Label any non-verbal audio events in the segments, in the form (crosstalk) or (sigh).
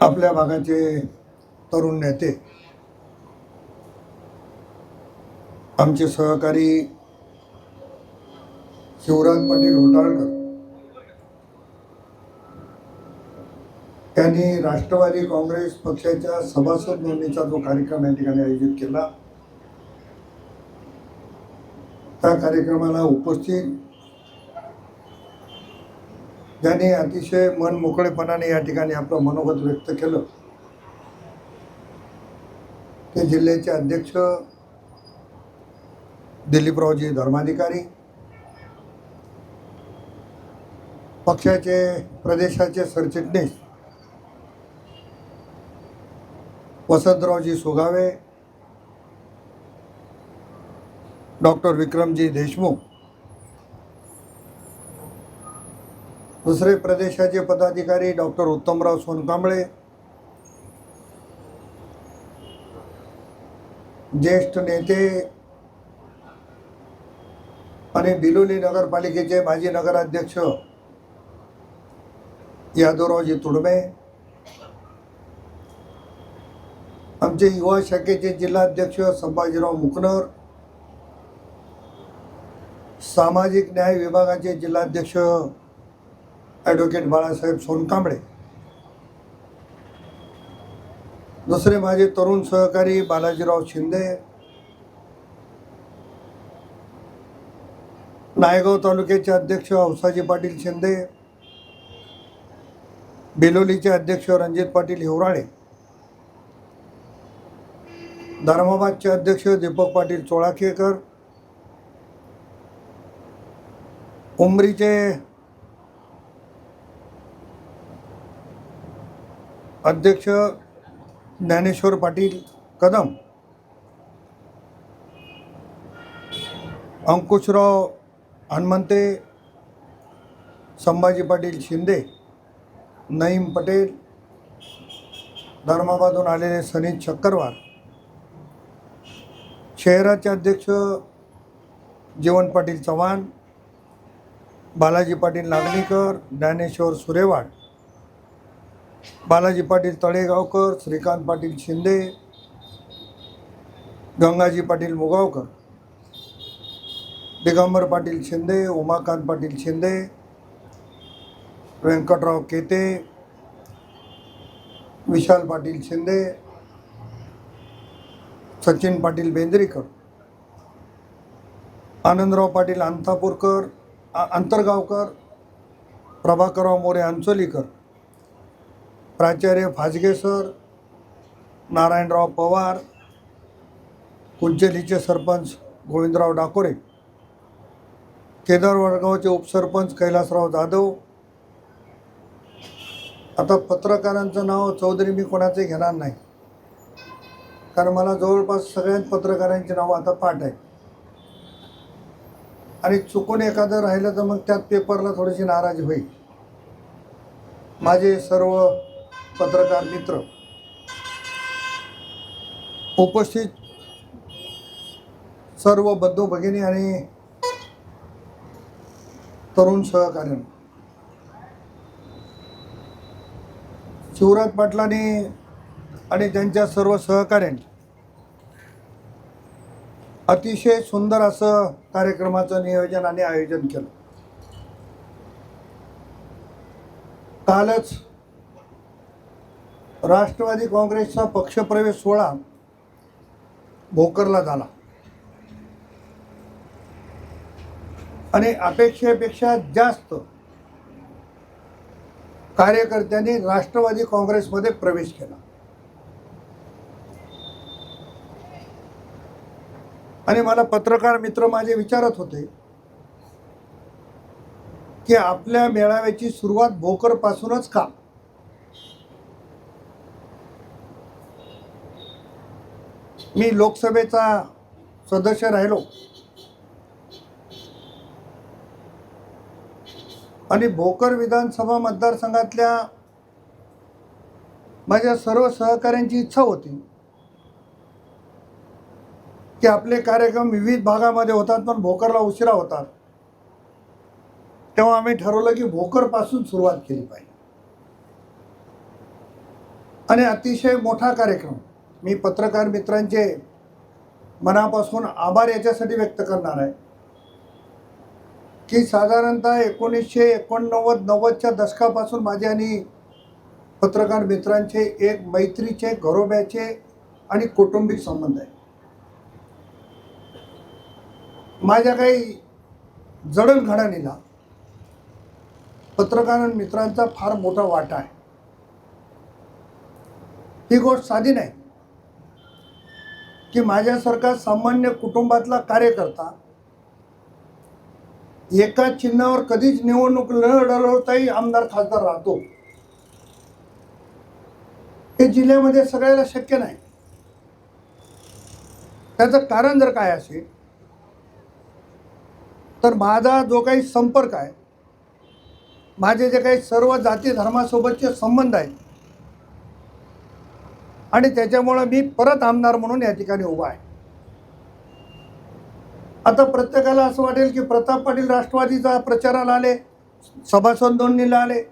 आपल्या भागाचे तरुण नेते आमचे सहकारी शिवराज पाटील होटाळकर त्यांनी राष्ट्रवादी काँग्रेस पक्षाच्या सभासद नोंदणीचा जो कार्यक्रम या ठिकाणी आयोजित केला त्या कार्यक्रमाला उपस्थित. ज्यांनी अतिशय मन मोकळेपणाने या ठिकाणी आपलं मनोगत व्यक्त केलं. ते जिल्ह्याचे अध्यक्ष दिलीपरावजी धर्माधिकारी. पक्षाचे प्रदेशाचे सरचिटणीस वसंतरावजी सुगावे. डॉक्टर विक्रमजी देशमुख. दुसरे प्रदेशाचे पदाधिकारी डॉक्टर उत्तमराव सोनकांबळे. ज्येष्ठ नेते आणि बिलोली नगरपालिकेचे माजी नगराध्यक्ष यादवरावजी तुडमे. आमचे युवा शाखेचे जिल्हाध्यक्ष संभाजीराव मुकनर. सामाजिक न्याय विभागाचे जिल्हाध्यक्ष ॲडव्होकेट बाळासाहेब सोनकांबळे. दुसरे माझे तरुण सहकारी बालाजीराव शिंदे. नायगाव तालुक्याचे अध्यक्ष औसाजी पाटील शिंदे. बेलोलीचे अध्यक्ष रणजित पाटील हिवराळे. धर्माबादचे अध्यक्ष दीपक पाटील चोळाखेकर. उमरीचे अध्यक्ष ज्ञानेश्वर पाटील कदम अंकुशराव हनुमंते संभाजी पाटील शिंदे नईम पटेल धर्माबादून आलेले सनीत शक्करवार शहराचे अध्यक्ष जीवन पाटील चव्हाण बालाजी पाटील नागलीकर ज्ञानेश्वर सुरेवाड. बालाजी पाटील तळेगावकर श्रीकांत पाटील शिंदे गंगाजी पाटील मुगावकर. दिगंबर पाटील शिंदे उमाकांत पाटील शिंदे व्यंकटराव केते विशाल पाटील शिंदे सचिन पाटील बेंद्रीकर. आनंदराव पाटील अंतापूरकर आ- अंतरगावकर प्रभाकरराव मोरे अंचोलीकर प्राचार्य फाजगे सर नारायणराव पवार कुंचलीचे सरपंच गोविंदराव डाकोरे केदार वडगावचे उपसरपंच कैलासराव जाधव. आता पत्रकारांचं नाव चौधरी मी कोणाचे घेणार नाही. कारण मला जवळपास सगळ्याच पत्रकारांची नावं आता पाठ आहे आणि चुकून एखादं राहिलं तर मग त्यात पेपरला थोडीशी नाराजी होईल. माझे सर्व पत्रकार मित्र उपस्थित सर्व बंधू भगिनी आणि तरुण सहकार्य शिवराज पाटलांनी आणि त्यांच्या सर्व सहकाऱ्यांनी अतिशय सुंदर असं कार्यक्रमाचं नियोजन आणि आयोजन केलं. कालच राष्ट्रवादी काँग्रेसचा पक्षप्रवेश सोहळा भोकरला झाला. आणि अपेक्षेपेक्षा जास्त कार्यकर्त्यांनी राष्ट्रवादी काँग्रेसमध्ये प्रवेश केला. आणि मला पत्रकार मित्र माझे विचारत होते की आपल्या मेळाव्याची सुरुवात भोकरपासूनच का? मी लोकसभेचा सदस्य राहिलो. आणि भोकर विधानसभा मतदारसंघातल्या माझ्या सर्व सहकाऱ्यांची इच्छा होती. की आपले कार्यक्रम विविध भागामध्ये होतात पण भोकरला उशिरा होतात. तेव्हा आम्ही ठरवलं की भोकरपासून सुरुवात केली पाहिजे. आणि अतिशय मोठा कार्यक्रम. मी पत्रकार मित्रांचे मनापासून आभार याच्यासाठी व्यक्त करणार आहे. की साधारणतः एकोणीसशे एकोणनव्वद नव्वदच्या दशकापासून माझे आणि पत्रकार मित्रांचे एक मैत्रीचे घरोब्याचे आणि कौटुंबिक संबंध आहे माझ्या काही जडणघडणीला पत्रकार मित्रांचा फार मोठा वाटा आहे. ही गोष्ट साधी नाही की माझ्यासारखा सामान्य कुटुंबातला कार्यकर्ता एका चिन्हावर कधीच निवडणूक न लढवताही आमदार खासदार राहतो. हे जिल्ह्यामध्ये सगळ्याला शक्य नाही. त्याचं कारण जर काय असेल तर माझा जो काही संपर्क आहे माझे जे काही सर्व जाती धर्मासोबतचे संबंध आहेत आणि त्याच्यामुळं मी परत आमदार म्हणून या ठिकाणी उभा आहे. आता प्रत्येकाला असं वाटेल की प्रताप पाटील राष्ट्रवादीचा प्रचाराला आले सभासद दोन्हीला आले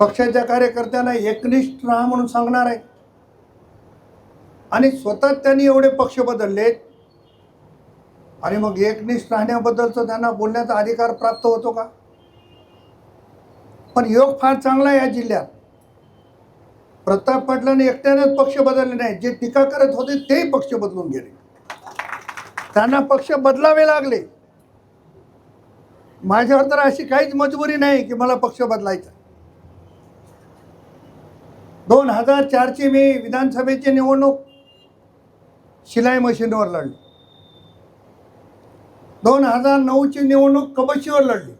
पक्षाच्या कार्यकर्त्यांना एकनिष्ठ राहा म्हणून सांगणार आहे. आणि स्वतः त्यांनी एवढे पक्ष बदललेत आणि मग एकनिष्ठ राहण्याबद्दलचं त्यांना बोलण्याचा अधिकार प्राप्त होतो का? पण योग फार चांगला आहे या जिल्ह्यात. प्रताप पाटलांनी एकट्यानेच पक्ष बदलले नाही जे टीका करत होते तेही पक्ष बदलून गेले. त्यांना पक्ष बदलावे लागले. माझ्यावर तर अशी काहीच मजबुरी नाही की मला पक्ष बदलायचा दोन हजार चारची मी विधानसभेची निवडणूक शिलाई मशीनवर लढली. दोन हजार नऊची निवडणूक कबशीवर लढली.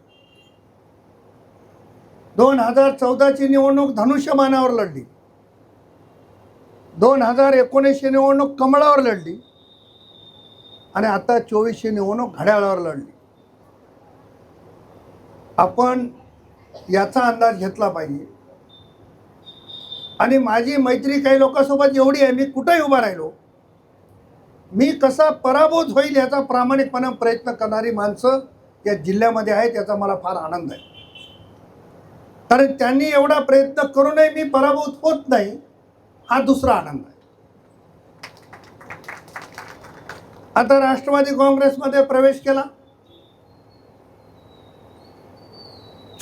दोन हजार चौदाची निवडणूक धनुष्यमानावर लढली. दोन हजार एकोणीसशे निवडणूक कमळावर लढली. आणि आता चोवीसशे निवडणूक घड्याळावर लढली. आपण याचा अंदाज घेतला पाहिजे. आणि माझी मैत्री काही लोकांसोबत एवढी आहे मी कुठेही उभा राहिलो मी कसा पराभूत होईल याचा प्रामाणिकपणे प्रयत्न करणारी माणसं या जिल्ह्यामध्ये आहेत याचा मला फार आनंद आहे. कारण त्यांनी एवढा प्रयत्न करूनही मी पराभूत होत नाही हा दुसरा आनंद आहे. आता राष्ट्रवादी काँग्रेसमध्ये प्रवेश केला.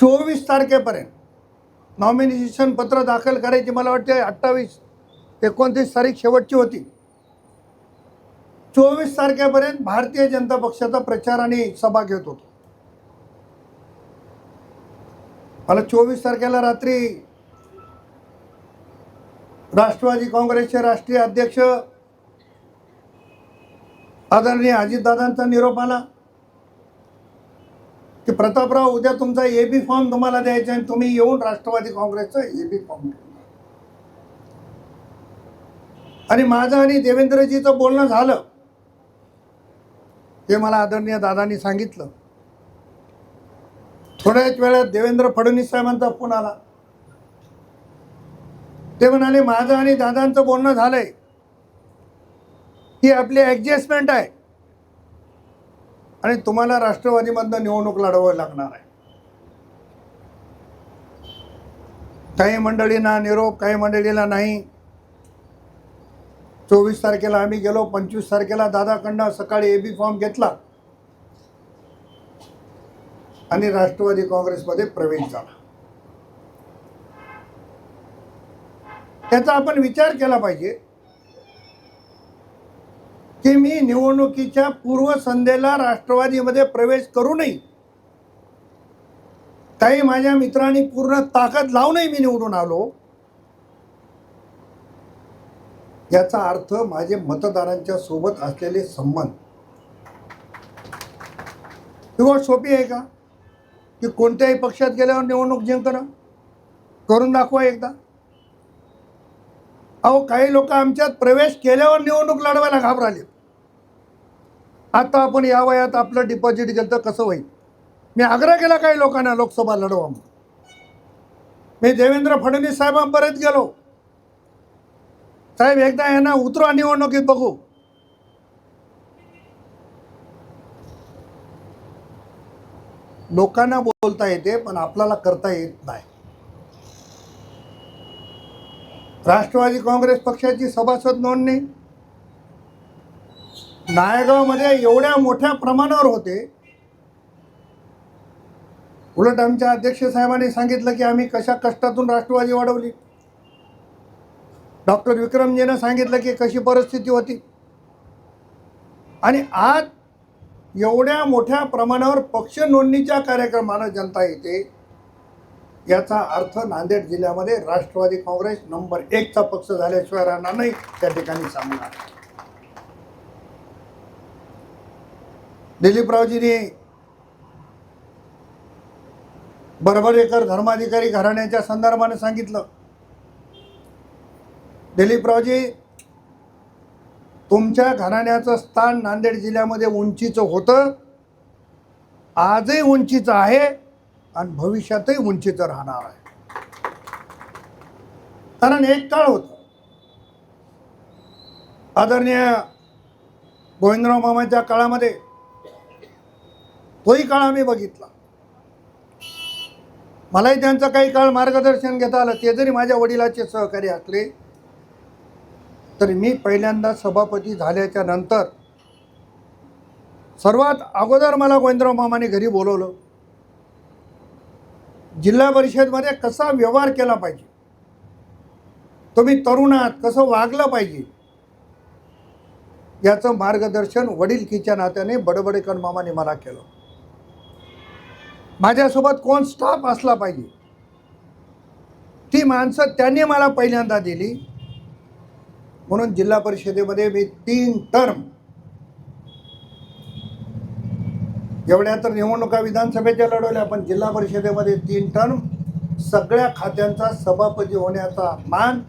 चोवीस तारखेपर्यंत नॉमिनेशन पत्र दाखल करायची मला वाटते अठ्ठावीस एकोणतीस तारीख शेवटची होती. चोवीस तारखेपर्यंत भारतीय जनता पक्षाचा प्रचार आणि सभा घेत होतो. मला चोवीस तारखेला रात्री राष्ट्रवादी काँग्रेसचे राष्ट्रीय अध्यक्ष आदरणीय अजितदादांचा निरोप आला की प्रतापराव उद्या तुमचा ए बी फॉर्म तुम्हाला द्यायचा आणि तुम्ही येऊन राष्ट्रवादी काँग्रेसचा ए बी फॉर्म आणि माझं आणि देवेंद्रजीचं बोलणं झालं. हे मला आदरणीय दादांनी सांगितलं. थोड्याच वेळात देवेंद्र फडणवीस साहेबांचा फोन आला. ते म्हणाले माझं आणि दादांचं बोलणं झालंय. ही आपली ॲडजस्टमेंट आहे. आणि तुम्हाला राष्ट्रवादीमधनं निवडणूक लढवावी लागणार आहे. काही मंडळींना निरोप काही मंडळीला नाही. चोवीस तारखेला आम्ही गेलो पंचवीस तारखेला दादाकडनं सकाळी ए बी फॉर्म घेतला. आणि राष्ट्रवादी काँग्रेसमध्ये प्रवेश झाला. त्याचा आपण विचार केला पाहिजे की मी निवडणुकीच्या पूर्वसंध्येला राष्ट्रवादीमध्ये प्रवेश करू नये काही माझ्या मित्रांनी पूर्ण ताकद लावूनही मी निवडून आलो. याचा अर्थ माझे मतदारांच्या सोबत असलेले संबंध. ही गोष्ट सोपी आहे का? की कोणत्याही पक्षात गेल्यावर निवडणूक जिंकणं? करून दाखवा एकदा. अहो काही लोक आमच्यात प्रवेश केल्यावर निवडणूक लढवायला घाबराले आता आपण या वयात आपलं डिपॉझिट गेलं तर कसं होईल? मी आग्रह केला काही लोकांना लोकसभा लढवा मी देवेंद्र फडणवीस साहेबांपर्यंत गेलो. साहेब एकदा यांना उतरू निवडणुकीत बघू. लोकांना बोलता येते पण आपल्याला करता येत नाही. राष्ट्रवादी काँग्रेस पक्षाची सभासद नोंदणी. नायगावमध्ये एवढ्या मोठ्या प्रमाणावर होते. उलट आमच्या अध्यक्ष साहेबांनी सांगितलं की आम्ही कशा कष्टातून राष्ट्रवादी वाढवली. डॉक्टर विक्रमजीनं सांगितलं की कशी परिस्थिती होती. आणि आज एवढ्या मोठ्या प्रमाणावर पक्ष नोंदणीच्या कार्यक्रमानं जनता येते याचा अर्थ नांदेड जिल्ह्यामध्ये राष्ट्रवादी काँग्रेस नंबर एकचा पक्ष झाल्याशिवाय राहणार नाही त्या ठिकाणी सांगणार. दिलीपरावजीने बरबरेकर धर्माधिकारी घराण्याच्या संदर्भाने सांगितलं दिलीपरावजी तुमच्या घराण्याचं स्थान नांदेड जिल्ह्यामध्ये उंचीचं होतं. आजही उंचीचं आहे आणि भविष्यातही उंचीचं राहणार आहे. कारण एक काळ होता. आदरणीय गोविंदराव मामाच्या काळामध्ये तोही काळ आम्ही बघितला. मलाही त्यांचं काही काळ मार्गदर्शन घेता आलं ते जरी माझ्या वडिलाचे सहकारी असले तर मी पहिल्यांदा सभापती झाल्याच्यानंतर सर्वात अगोदर मला गोविंदराव मामाने घरी बोलवलं. जिल्हा परिषदमध्ये कसा व्यवहार केला पाहिजे? तुम्ही तरुण आहात कसं वागलं पाहिजे? याचं मार्गदर्शन वडीलकीच्या नात्याने बडबडेकर मामाने मला केलं. माझ्यासोबत कोण स्टाफ असला पाहिजे? ती माणसं त्यांनी मला पहिल्यांदा दिली. म्हणून जिल्हा परिषदेमध्ये मी तीन टर्म एवढ्या तर निवडणुका विधानसभेच्या लढवल्या पण जिल्हा परिषदेमध्ये तीन टर्म सगळ्या खात्यांचा सभापती होण्याचा मान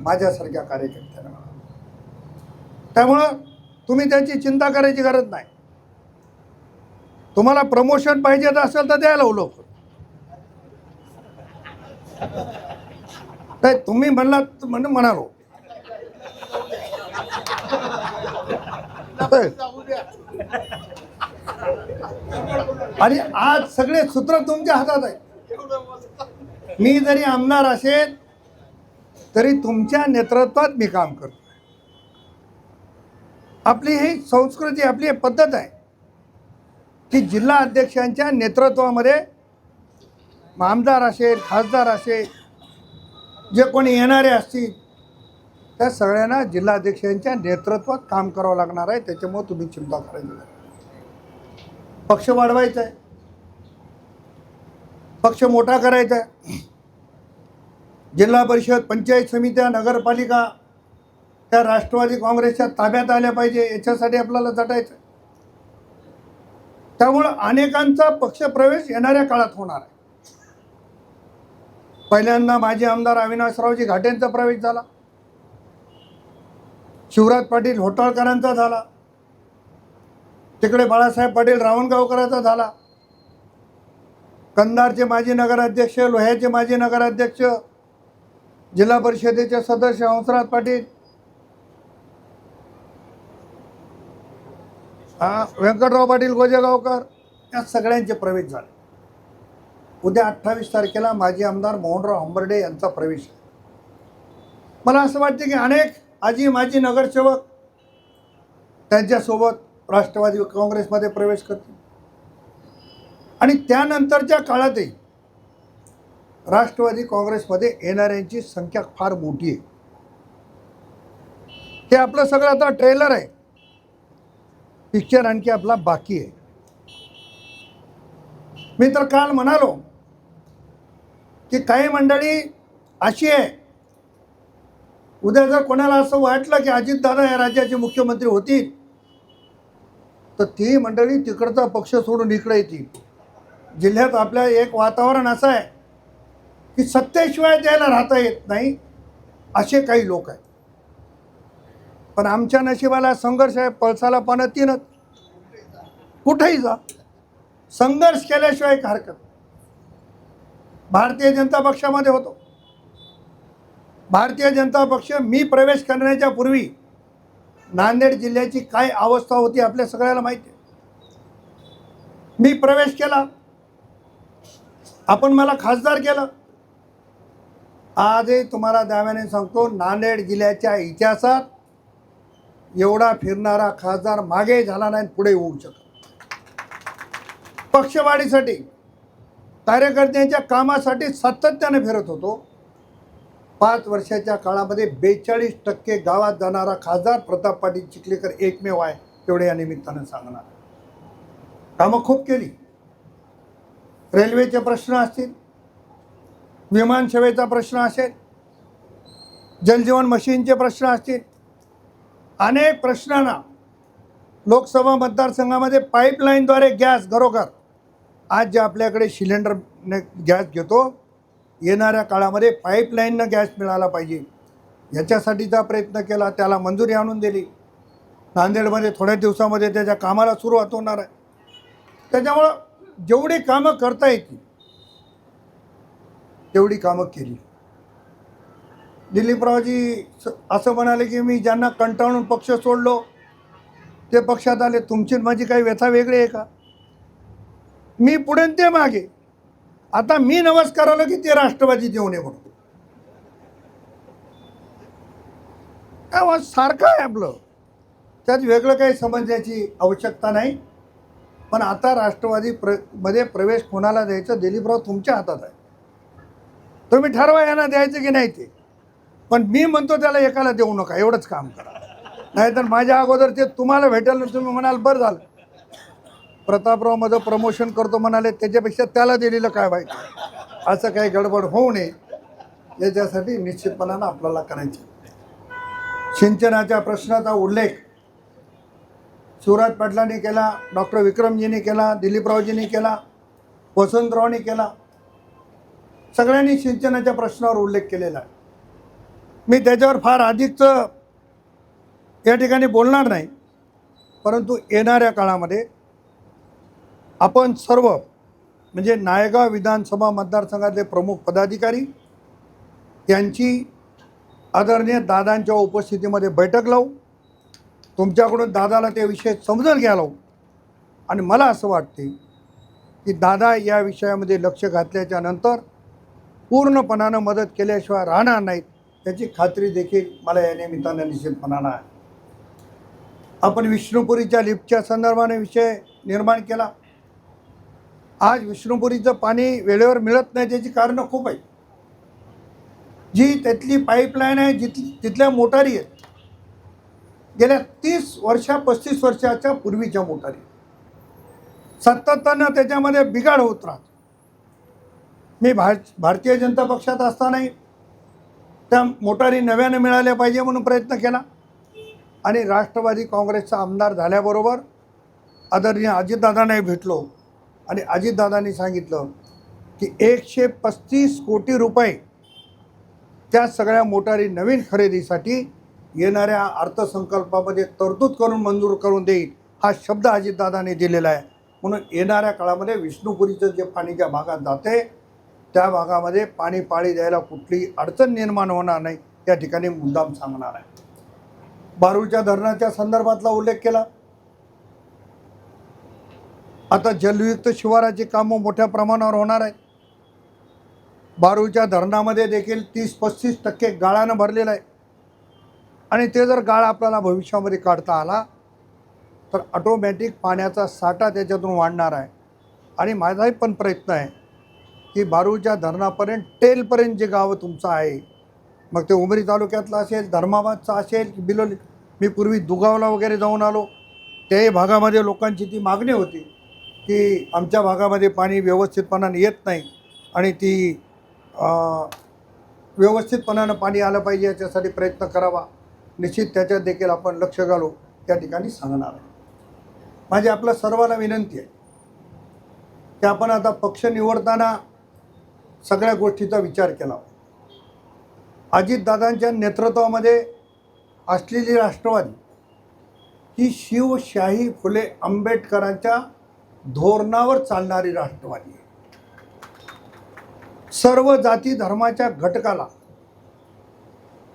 माझ्यासारख्या कार्यकर्त्यांना त्यामुळं तुम्ही त्याची चिंता करायची गरज नाही. तुम्हाला प्रमोशन पाहिजे असेल तर द्यायला लोक नाही तुम्ही म्हणलात म्हणून म्हणालो. आणि आज सगळे सूत्र तुमच्या हातात आहे. मी जरी आमदार असेल तरी तुमच्या नेतृत्वात मी काम करतो आपली ही संस्कृती आपली पद्धत आहे की जिल्हा अध्यक्षांच्या नेतृत्वामध्ये आमदार असेल खासदार असेल जे कोणी येणारे असतील त्या सगळ्यांना जिल्हाध्यक्षांच्या नेतृत्वात काम करावं लागणार आहे. त्याच्यामुळे तुम्ही चिंता करायची नाही. पक्ष वाढवायचा आहे. पक्ष मोठा करायचा आहे. जिल्हा परिषद पंचायत समित्या नगरपालिका त्या राष्ट्रवादी काँग्रेसच्या ताब्यात आल्या पाहिजे. याच्यासाठी आपल्याला झटायचं त्यामुळं अनेकांचा पक्षप्रवेश येणाऱ्या काळात होणार आहे. पहिल्यांदा माजी आमदार अविनाशरावजी घाटेंचा प्रवेश झाला. शिवराज पाटील होटाळकरांचा झाला. तिकडे बाळासाहेब पाटील रावणगावकरांचा झाला. कंधारचे माजी नगराध्यक्ष लोह्याचे माजी नगराध्यक्ष जिल्हा परिषदेचे सदस्य हंसराज पाटील. हा व्यंकटराव पाटील गोजेगावकर या सगळ्यांचे प्रवेश झाले. उद्या अठ्ठावीस तारखेला माजी आमदार मोहनराव हंबर्डे यांचा प्रवेश मला असं वाटतं की अनेक आजी माजी नगरसेवक त्यांच्यासोबत राष्ट्रवादी काँग्रेसमध्ये प्रवेश करतील. आणि त्यानंतरच्या काळातही राष्ट्रवादी काँग्रेसमध्ये येणाऱ्यांची संख्या फार मोठी आहे. हे आपलं सगळं आता ट्रेलर आहे. पिक्चर आणखी आपला बाकी आहे. मी तर काल म्हणालो की काही मंडळी अशी आहे उद्या जर कोणाला असं वाटलं की अजितदादा या राज्याचे मुख्यमंत्री होतील तर ती मंडळी तिकडचा पक्ष सोडून इकडे येतील. जिल्ह्यात आपल्या एक वातावरण असं आहे की सत्तेशिवाय त्याला राहता येत नाही असे काही लोक आहेत. पण आमच्या नशिबाला संघर्ष आहे पळसाला पानं तीनच. कुठेही जा. संघर्ष केल्याशिवाय एक हरकत? भारतीय जनता पक्षामध्ये होतो. भारतीय जनता पक्ष मी प्रवेश करण्याच्या पूर्वी नांदेड जिल्ह्याची काय अवस्था होती आपल्या सगळ्याला माहिती आहे. मी प्रवेश केला. आपण मला खासदार केलं. आजही तुम्हाला दाव्याने सांगतो नांदेड जिल्ह्याच्या इतिहासात एवढा फिरणारा खासदार मागे झाला नाही आणि पुढे होऊ शकत पक्षवाढीसाठी कार्यकर्त्यांच्या कामासाठी सातत्याने फिरत होतो. पाच वर्षाच्या काळामध्ये बेचाळीस टक्के गावात जाणारा खासदार प्रताप पाटील चिखलेकर एकमेव आहे तेवढे या निमित्तानं सांगणार. कामं खूप केली. रेल्वेचे प्रश्न असतील विमानसेवेचा प्रश्न असेल जलजीवन मशीनचे प्रश्न असतील अनेक प्रश्नांना लोकसभा मतदारसंघामध्ये पाईपलाईनद्वारे गॅस घरोघर. आज जे आपल्याकडे सिलेंडरने गॅस घेतो येणाऱ्या काळामध्ये पाईपलाईननं गॅस मिळाला पाहिजे. याच्यासाठीचा प्रयत्न केला त्याला मंजुरी आणून दिली. नांदेडमध्ये थोड्या दिवसामध्ये त्याच्या कामाला सुरुवात होणार आहे. त्याच्यामुळं जेवढी कामं करता येतील तेवढी कामं केली. दिलीपरावजी असं म्हणाले की मी ज्यांना कंटाळून पक्ष सोडलो ते पक्षात आले. तुमची माझी काही व्यथा वेगळी आहे का? मी पुढे ते मागे. आता मी नमस्कार आलो की ते राष्ट्रवादी देऊ नये म्हणून. काय वा- सारखं आहे आपलं. त्यात वेगळं काही समजण्याची आवश्यकता नाही. पण आता राष्ट्रवादी प्रमध्ये प्रवेश कोणाला द्यायचं दिलीपराव तुमच्या हातात आहे. तुम्ही ठरवा यांना द्यायचं की नाही ते. पण मी म्हणतो त्याला एकाला देऊ नका एवढंच काम करा. नाहीतर माझ्या अगोदर ते तुम्हाला भेटेल तुम्ही म्हणाल बरं झालं. प्रतापराव माझं प्रमोशन करतो म्हणाले त्याच्यापेक्षा त्याला दिलेलं काय वाईट? असं काही गडबड होऊ नये. याच्यासाठी निश्चितपणानं आपल्याला करायचे. सिंचनाच्या प्रश्नाचा उल्लेख शिवराज पाटलांनी केला डॉक्टर विक्रमजींनी केला दिलीपरावजींनी केला वसंतरावनी केला. सगळ्यांनी सिंचनाच्या प्रश्नावर उल्लेख केलेला आहे. मी त्याच्यावर फार अधिकचं या ठिकाणी बोलणार नाही परंतु येणाऱ्या काळामध्ये आपण सर्व म्हणजे नायगाव विधानसभा मतदारसंघातले प्रमुख पदाधिकारी यांची आदरणीय दादांच्या उपस्थितीमध्ये बैठक लावू तुमच्याकडून दादाला ते विषय समजून घ्या लावू. आणि मला असं वाटते की दादा या विषयामध्ये लक्ष घातल्याच्या नंतर पूर्णपणानं मदत केल्याशिवाय राहणार नाहीत त्याची खात्री देखील मला या निमित्तानं निश्चितपणानं आहे. आपण विष्णुपुरीच्या लिफ्टच्या संदर्भाने विषय निर्माण केला. आज विष्णुपुरीचं पाणी वेळेवर मिळत नाही त्याची कारणं खूप आहेत. जी त्यातली पाईपलाईन आहे जिथली तिथल्या मोटारी आहेत. गेल्या तीस वर्षा पस्तीस वर्षाच्या पूर्वीच्या मोटारी सातत्यानं त्याच्यामध्ये बिघाड होत राहत. मी भार भारतीय जनता पक्षात असतानाही त्या मोटारी नव्यानं मिळाल्या पाहिजे म्हणून प्रयत्न केला. आणि राष्ट्रवादी काँग्रेसचा आमदार झाल्याबरोबर आदरणीय अजितदादांनाही भेटलो. आणि अजितदादांनी सांगितलं की एकशे पस्तीस कोटी रुपये त्या सगळ्या मोटारी नवीन खरेदीसाठी येणाऱ्या अर्थसंकल्पामध्ये तरतूद करून मंजूर करून देईल हा शब्द अजितदादांनी दिलेला आहे. म्हणून येणाऱ्या काळामध्ये विष्णुपुरीचं जे पाणी ज्या भागात जाते त्या भागामध्ये पाणी पाळी द्यायला कुठलीही अडचण निर्माण होणार नाही या ठिकाणी मुद्दाम सांगणार आहे. बारूच्या धरणाच्या संदर्भातला उल्लेख केला. आता जलयुक्त शिवाराची कामं मोठ्या प्रमाणावर होणार आहे बारूच्या धरणामध्ये देखील तीस पस्तीस टक्के गाळानं भरलेलं आहे. आणि ते जर गाळ आपल्याला भविष्यामध्ये काढता आला तर ऑटोमॅटिक पाण्याचा साठा त्याच्यातून वाढणार आहे. आणि माझाही पण प्रयत्न आहे की बारूच्या धरणापर्यंत टेलपर्यंत जे गावं तुमचं आहे मग ते उमरी तालुक्यातलं असेल धर्माबादचं असेल की बिलोली मी पूर्वी दुगावला वगैरे जाऊन आलो त्याही भागामध्ये लोकांची ती मागणी होती. की आमच्या भागामध्ये पाणी व्यवस्थितपणाने येत नाही आणि ती व्यवस्थितपणानं पाणी आलं पाहिजे याच्यासाठी प्रयत्न करावा. निश्चित त्याच्यात देखील आपण लक्ष घालू त्या ठिकाणी सांगणार आहे. माझी आपल्या सर्वांना विनंती आहे की आपण आता पक्ष निवडताना सगळ्या गोष्टीचा विचार केला. अजितदादांच्या नेतृत्वामध्ये असलेली राष्ट्रवादी ही शिवशाही फुले आंबेडकरांच्या धोरणावर चालणारी राष्ट्रवादी आहे. सर्व जाती धर्माच्या घटकाला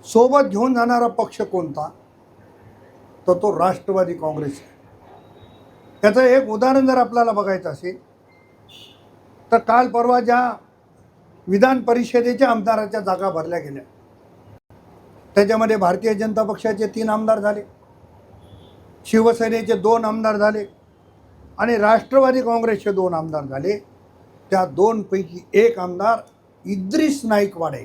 सोबत घेऊन जाणारा पक्ष कोणता? तर तो राष्ट्रवादी काँग्रेस आहे. त्याचं एक उदाहरण जर आपल्याला बघायचं असेल तर काल परवा ज्या विधान परिषदेच्या आमदाराच्या जागा भरल्या गेल्या. त्याच्यामध्ये भारतीय जनता पक्षाचे तीन आमदार झाले. शिवसेनेचे दोन आमदार झाले. आणि राष्ट्रवादी काँग्रेसचे दोन आमदार झाले. त्या दोनपैकी एक आमदार इद्रिस नाईकवाडे.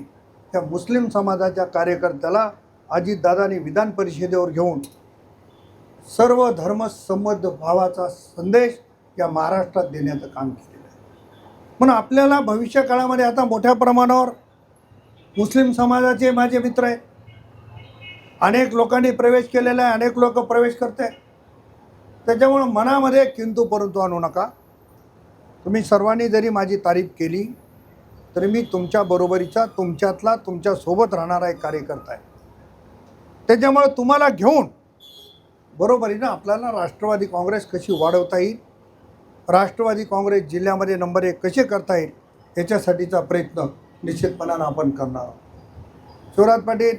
त्या मुस्लिम समाजाच्या कार्यकर्त्याला अजितदादांनी विधान परिषदेवर घेऊन सर्व धर्मसंबद्ध भावाचा संदेश या महाराष्ट्रात देण्याचं काम केलेलं आहे. म्हणून आपल्याला भविष्य काळामध्ये आता मोठ्या प्रमाणावर मुस्लिम समाजाचे माझे मित्र आहेत. अनेक लोकांनी प्रवेश केलेला आहे अनेक लोक प्रवेश करते त्याच्यामुळं मनामध्ये किंतू परंतु आणू नका. तुम्ही सर्वांनी जरी माझी तारीफ केली तरी मी तुमच्या बरोबरीचा तुमच्यातला तुमच्यासोबत राहणारा एक कार्यकर्ता आहे. त्याच्यामुळं तुम्हाला घेऊन बरोबरीनं आपल्याला राष्ट्रवादी काँग्रेस कशी वाढवता येईल राष्ट्रवादी काँग्रेस जिल्ह्यामध्ये नंबर एक कसे करता येईल याच्यासाठीचा प्रयत्न निश्चितपणानं आपण करणार आहोत. शिवराज पाटील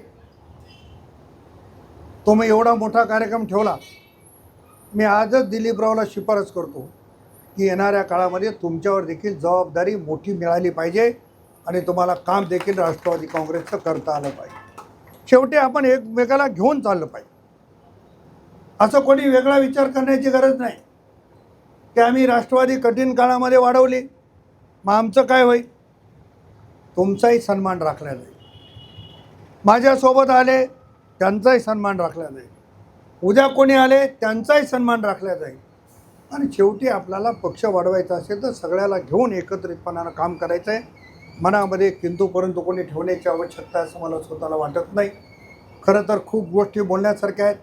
तुम्ही एवढा मोठा कार्यक्रम ठेवला मी आजच दिलीपरावला शिफारस करतो की येणाऱ्या काळामध्ये तुमच्यावर देखील जबाबदारी मोठी मिळाली पाहिजे आणि तुम्हाला काम देखील राष्ट्रवादी काँग्रेसचं करता आलं पाहिजे. शेवटी आपण एकमेकाला घेऊन चाललं पाहिजे. असं कोणी वेगळा विचार करण्याची गरज नाही. की आम्ही राष्ट्रवादी कठीण काळामध्ये वाढवली. मग आमचं काय होईल? तुमचाही सन्मान राखला जाईल. माझ्यासोबत आले त्यांचाही सन्मान राखला जाईल. उद्या कोणी आले त्यांचाही सन्मान राखला जाईल. आणि शेवटी आपल्याला पक्ष वाढवायचा असेल तर सगळ्याला घेऊन एकत्रितपणानं काम करायचं आहे मनामध्ये किंतू परंतु कोणी ठेवण्याची आवश्यकता असं मला स्वतःला वाटत नाही. खरं तर खूप गोष्टी बोलण्यासारख्या आहेत.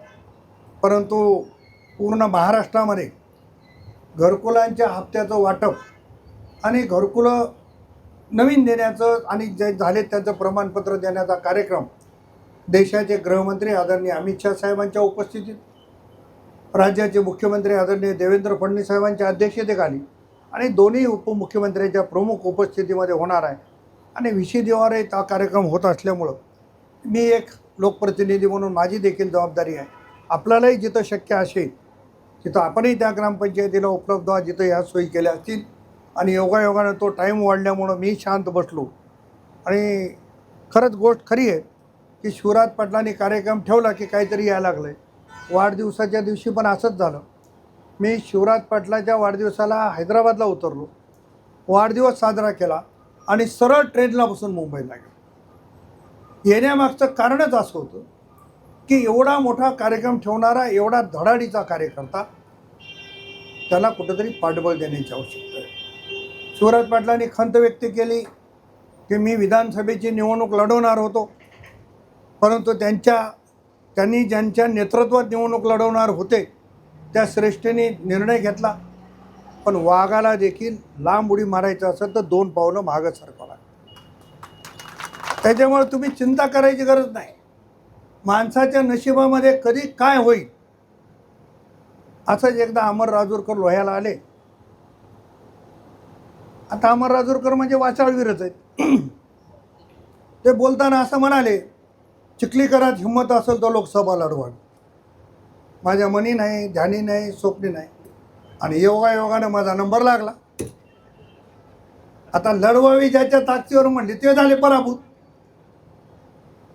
परंतु पूर्ण महाराष्ट्रामध्ये घरकुलांच्या हप्त्याचं वाटप आणि घरकुलं नवीन देण्याचं आणि जे झाले त्याचं प्रमाणपत्र देण्याचा कार्यक्रम देशाचे गृहमंत्री आदरणीय अमित शहा साहेबांच्या उपस्थितीत राज्याचे मुख्यमंत्री आदरणीय देवेंद्र फडणवीस साहेबांच्या अध्यक्षतेखाली आणि दोन्ही उपमुख्यमंत्र्यांच्या प्रमुख उपस्थितीमध्ये होणार आहे. आणि विशेदेवारे हा कार्यक्रम होत असल्यामुळं मी एक लोकप्रतिनिधी म्हणून माझी देखील जबाबदारी आहे. आपल्यालाही जिथं शक्य असेल तिथं आपणही त्या ग्रामपंचायतीला उपलब्ध व्हा जिथं ह्या सोयी केल्या असतील. आणि योगायोगानं तो टाईम वाढल्यामुळं मी शांत बसलो. आणि खरंच गोष्ट खरी आहे की शिवराज पाटलांनी कार्यक्रम ठेवला की काहीतरी यायला लागलं आहे वाढदिवसाच्या दिवशी पण असंच झालं. मी शिवराज पाटलाच्या वाढदिवसाला हैदराबादला उतरलो. वाढदिवस साजरा केला आणि सरळ ट्रेनला बसून मुंबईला गेलो. येण्यामागचं कारणच असं होतं की एवढा मोठा कार्यक्रम ठेवणारा एवढा धडाडीचा कार्यकर्ता त्याला कुठंतरी पाठबळ देण्याची आवश्यकता आहे. शिवराज पाटलांनी खंत व्यक्त केली की मी विधानसभेची निवडणूक लढवणार होतो. परंतु त्यांच्या त्यांनी ज्यांच्या नेतृत्वात निवडणूक लढवणार होते त्या श्रेष्ठीने निर्णय घेतला. पण वाघाला देखील लांब उडी मारायचं असेल तर दोन पावलं मागं सरकवा त्याच्यामुळे तुम्ही चिंता करायची गरज नाही. माणसाच्या नशिबामध्ये कधी काय होईल? असंच एकदा अमर राजूरकर लोह्याला आले. आता अमर राजूरकर म्हणजे वाचाळवीरच आहेत. (clears throat) ते बोलताना असं म्हणाले चिखलीकरात हिंमत असेल तर लोकसभा लढवण माझ्या मनी नाही ध्यानी नाही स्वप्नी नाही. आणि योगायोगानं माझा नंबर लागला. आता लढवावी ज्याच्या ताकदीवर म्हणले ते झाले पराभूत.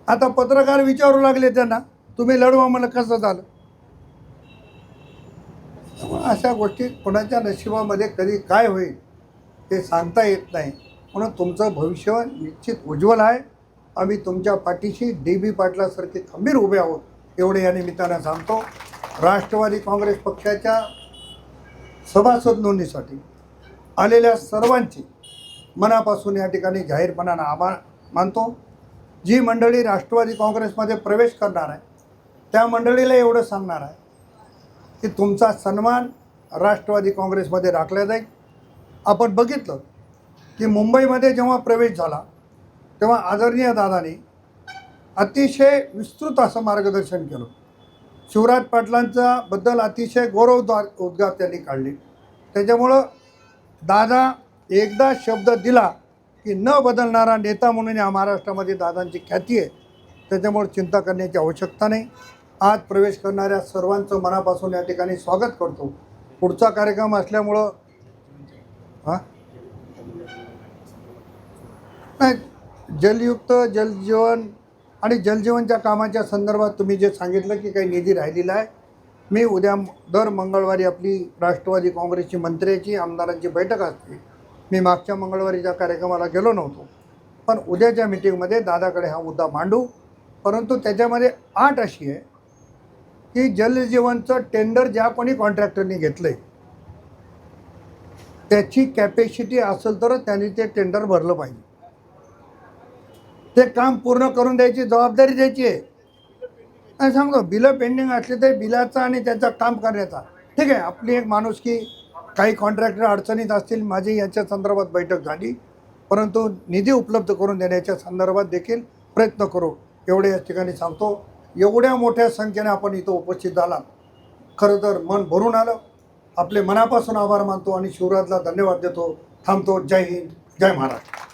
आता पत्रकार विचारू लागले त्यांना तुम्ही लढवा म्हणलं कसं झालं? त्यामुळे अशा गोष्टी कोणाच्या नशिबामध्ये कधी काय होईल ते सांगता येत नाही. म्हणून तुमचं भविष्य निश्चित उज्ज्वल आहे. आम्ही तुमच्या पाठीशी डी बी पाटलासारखे खंबीर उभे आहोत एवढे या निमित्तानं सांगतो. राष्ट्रवादी काँग्रेस पक्षाच्या सभासद नोंदणीसाठी आलेल्या सर्वांची मनापासून या ठिकाणी जाहीरपणानं आभार मानतो. जी मंडळी राष्ट्रवादी काँग्रेसमध्ये प्रवेश करणार आहे त्या मंडळीला एवढं सांगणार आहे की तुमचा सन्मान राष्ट्रवादी काँग्रेसमध्ये राखला जाईल. आपण बघितलं की मुंबईमध्ये जेव्हा प्रवेश झाला तेव्हा आदरणीय दादाने अतिशय विस्तृत असं मार्गदर्शन केलं. शिवराज पाटलांचा बद्दल अतिशय गौरवद्वार उद्गार त्यांनी काढले. त्याच्यामुळं दादा एकदा शब्द दिला की न बदलणारा नेता म्हणून या महाराष्ट्रामध्ये दादांची ख्याती आहे. त्याच्यामुळे चिंता करण्याची आवश्यकता नाही. आज प्रवेश करणाऱ्या सर्वांचं मनापासून या ठिकाणी स्वागत करतो. पुढचा कार्यक्रम असल्यामुळं हां? नाही जलयुक्त जलजीवन आणि जलजीवनच्या कामाच्या संदर्भात तुम्ही जे सांगितलं की काही निधी राहिलेला आहे मी उद्या दर मंगळवारी आपली राष्ट्रवादी काँग्रेसची मंत्र्याची आमदारांची बैठक असते. मी मागच्या मंगळवारीच्या कार्यक्रमाला गेलो नव्हतो. पण उद्याच्या मिटिंगमध्ये दादाकडे हा मुद्दा मांडू. परंतु त्याच्यामध्ये आठ अशी आहे की जलजीवनचं टेंडर ज्या कोणी कॉन्ट्रॅक्टरनी घेतलं आहे त्याची कॅपॅसिटी असेल तरच त्यांनी ते टेंडर भरलं पाहिजे. ते काम पूर्ण करून द्यायची जबाबदारी द्यायची आहे. आणि सांगतो बिलं पेंडिंग असले तर बिलाचा आणि त्याचा काम करण्याचा. ठीक आहे आपली एक माणूस की काही कॉन्ट्रॅक्टर अडचणीत असतील माझी याच्या संदर्भात बैठक झाली. परंतु निधी उपलब्ध करून देण्याच्या संदर्भात देखील प्रयत्न करू. एवढे या ठिकाणी सांगतो. एवढ्या मोठ्या संख्येने आपण इथं उपस्थित झाला खरं तर मन भरून आलं. आपले मनापासून आभार मानतो आणि शिवराजला धन्यवाद देतो. थांबतो. जय हिंद. जय महाराष्ट्र.